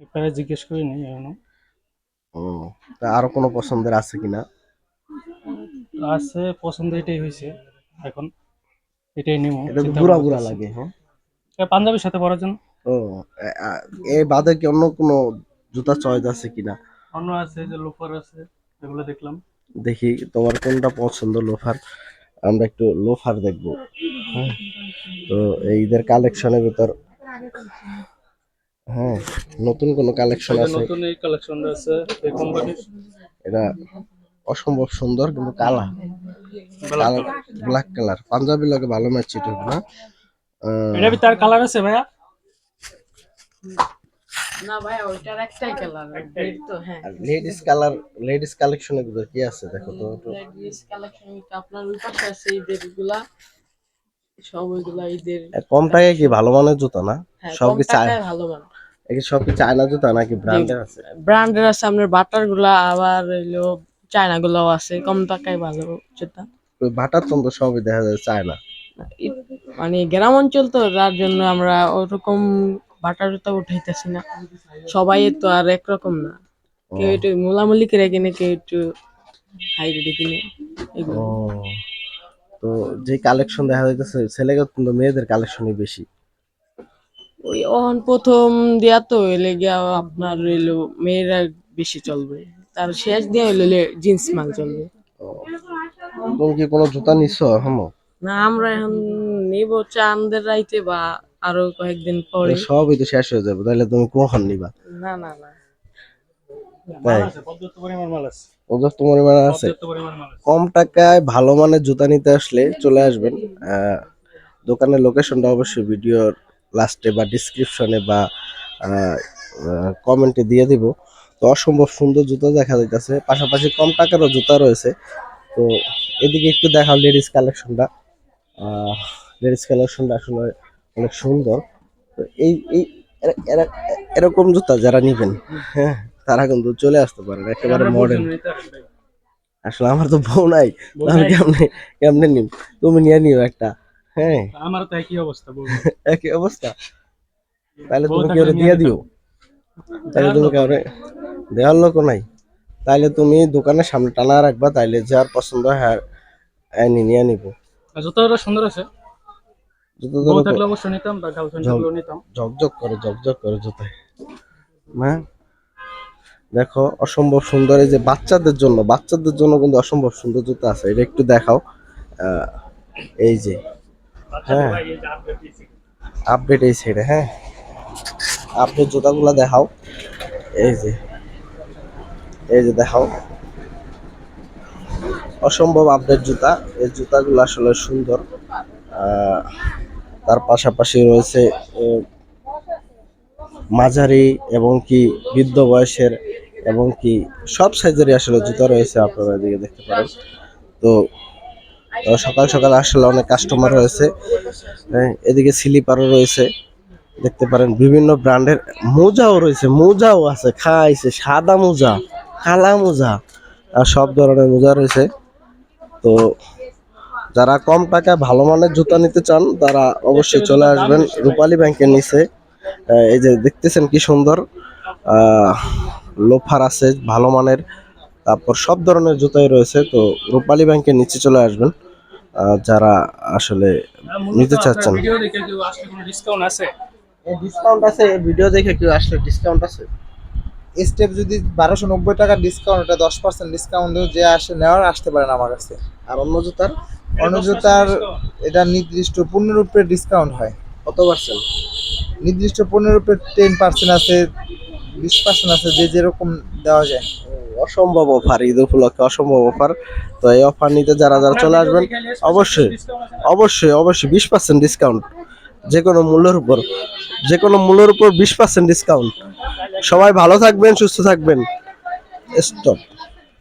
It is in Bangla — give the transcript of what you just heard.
এবারে জিজ্ঞেস করিনি এখনও। ও তা আরও কোনো পছন্দের আছে কিনা? আছে পছন্দ এটাই হয়েছে এখন। এটাই নিব এটা তো বুড়া বুড়া লাগে হ্যাঁ? পাঞ্জাবির সাথে পরার জন্য। ও এ- এই বাদে কি অন্য কোনো জুতা চয়েস আছে কিনা? অন্য আছে যে লোফার আছে এগুলো দেখলাম। দেখি তোমার কোনটা পছন্দ লোফার আমরা একটু লোফার দেখব। হ্যাঁ। তো এই ঈদের কালেকশনের ভিতর হ্যাঁ নতুন কোনো কালেকশন আছে? নতুন এই কালেকশনটা আছে এই কোম্পানির এটা অসম্ভব সুন্দর কিন্তু কালা। ব্ল্যাক কালার পাঞ্জাবি লাগে ভালো ম্যাচ এটা না? এটা তার কালার আছে ভাইয়া? না ভাই ওইটার একটাই কালার তো হ্যাঁ। লেডিস কালার লেডিস কালেকশনের ভিতর কি আছে? দেখো তো লেডিস কালেকশন আপনার ওই পাশে আছে ঈদেরগুলা। সব ওইগুলা ঈদের। কম টাকায় কি ভালো মানের জুতো না? হ্যাঁ সব কম কি চায়? টাকায় ভালো মান কি সব কি চায়না জুতা নাকি ব্র্যান্ডের আছে? ব্র্যান্ডের আছে আপনার বাটারগুলা আবার হইল চায়না গুলাও আছে কম টাকায় ভালো জুতা। ওই ভাটার তন্ত্র সবই দেখা যায় চায়না। মানে গ্রাম অঞ্চল তো যার জন্য আমরা ওরকম বাটার জুতা উঠাইতেছি না। সবাই তো আর একরকম না। কেউ একটু মোলামুলি করে কিনে কেউ একটু হাই রেটে কিনে এগুলো। তো যে কালেকশন দেখা যাইতেছে ছেলেকে কিন্তু মেয়েদের কালেকশনই বেশি। ওই অহন প্রথম দিয়া তো হইলে গিয়া আপনার হইল মেয়েরা বেশি চলবে। তার শেষ দিয়া হইল জিন্স মাল চলবে। তুমি কি কোনো জুতা নিছো এখনও? না আমরা এখন নিব চাঁদের রাইতে বা আরও কয়েকদিন পরে। সবই তো শেষ হয়ে যাবে তাহলে তুমি কখন নিবা? না না না। পর্যাপ্ত পরিমাণ আছে। মানে কম টাকায় ভালো মানের জুতা নিতে আসলে চলে আসবেন। আহ, দোকানের লোকেশনটা অবশ্যই ভিডিওর লাস্টে বা ডিসক্রিপশনে বা কমেন্টে দিয়ে দিব। তো অসম্ভব সুন্দর জুতা দেখা যাইতেছে। পাশাপাশি কম টাকারও জুতা রয়েছে। তো এদিকে একটু দেখাও লেডিস কালেকশনটা লেডিস কালেকশনটা আসলে অনেক সুন্দর। তো এই এই এরা- এরা- এরকম জুতা যারা নিবেন হ্যাঁ তারা কিন্তু চলে আসতে পারেন। একেবারে মডেল। আসলে আমার তো বউ নাই? কেমনে কেমনে নিম? তুমি নিয়ে নিও একটা। হ্যাঁ। আমারও তো একই অবস্থা বলব একই অবস্থা। তাহলে তুমি কেউ দিয়ে দিও। তাহলে তুমি কাউরে দেওয়ার লোক নাই। তাইলে তুমি দোকানের সামনে টানা রাখবা তাইলে যার পছন্দ হয় হ্যাঁ নিয়ে নিব। জুতোটা সুন্দর আছে। জুতো থাকলে অবশ্যই নিতাম বা গার্লফ্রেন্ড থাকলেও নিতাম। ঝকঝক করে ঝকঝক করে জুতায়। হ্যাঁ? দেখো অসম্ভব সুন্দর। এই যে বাচ্চাদের জন্য বাচ্চাদের জন্য কিন্তু অসম্ভব সুন্দর জুতা আছে। এটা একটু দেখাও। আহ, এই যে হ্যাঁ। আপডেট এই সাইডে হ্যাঁ। আপডেট জুতাগুলো দেখাও। এই যে এই যে দেখাও। অসম্ভব আপডেট জুতা। এই জুতাগুলো আসলে সুন্দর। আহ, তার পাশাপাশি রয়েছে মাঝারি এবং কি বৃদ্ধ বয়সের এবং কি সব সাইজেরই আসলে জুতা রয়েছে আপনারা এদিকে দেখতে পারেন। তো সকাল সকাল আসলে অনেক কাস্টমার রয়েছে। এদিকে স্লিপারও রয়েছে। দেখতে পারেন, বিভিন্ন ব্র্যান্ডের মোজাও রয়েছে, মোজাও আছে, খাইছে, সাদা মোজা, কালা মোজা, আর সব ধরনের মোজা রয়েছে। তো যারা কম টাকায় ভালো মানের জুতা নিতে চান, তারা অবশ্যই চলে আসবেন রূপালী ব্যাংকের নিচে। এই যে দেখতেছেন কি সুন্দর লোফার আছে, ভালো মানের তারপর সব ধরনের জুতাই রয়েছে তো রূপালী ব্যাংকের নিচে চলে আসবেন। যারা আসলে নিতে চাচ্ছেন। ভিডিও দেখে কেউ আসলে কোনো ডিসকাউন্ট আছে? ডিসকাউন্ট আছে ভিডিও দেখে কেউ আসলে ডিসকাউন্ট আছে। স্টেপ যদি বারোশো নব্বই টাকা ডিসকাউন্ট এটা দশ পার্সেন্ট ডিসকাউন্ট যে আসে নেওয়ার আসতে পারেন আমার কাছে। আর অন্য জুতার? অন্য জুতার এটা নির্দিষ্ট পূর্ণরূপে ডিসকাউন্ট হয়। কত পার্সেন্ট নির্দিষ্ট পূর্ণরূপে টেন পার্সেন্ট আছে বিশ পার্সেন্ট আছে যে যেরকম দেওয়া যায়। অসম্ভব অফার ঈদ উপলক্ষে অসম্ভব অফার তো এই অফার নিতে যারা যারা চলে আসবেন, অবশ্যই অবশ্যই অবশ্যই বিশ পার্সেন্ট ডিসকাউন্ট যে কোনো মূল্যের উপর যে কোনো মূল্যের উপর বিশ পার্সেন্ট ডিসকাউন্ট সবাই ভালো থাকবেন, সুস্থ থাকবেন। স্টপ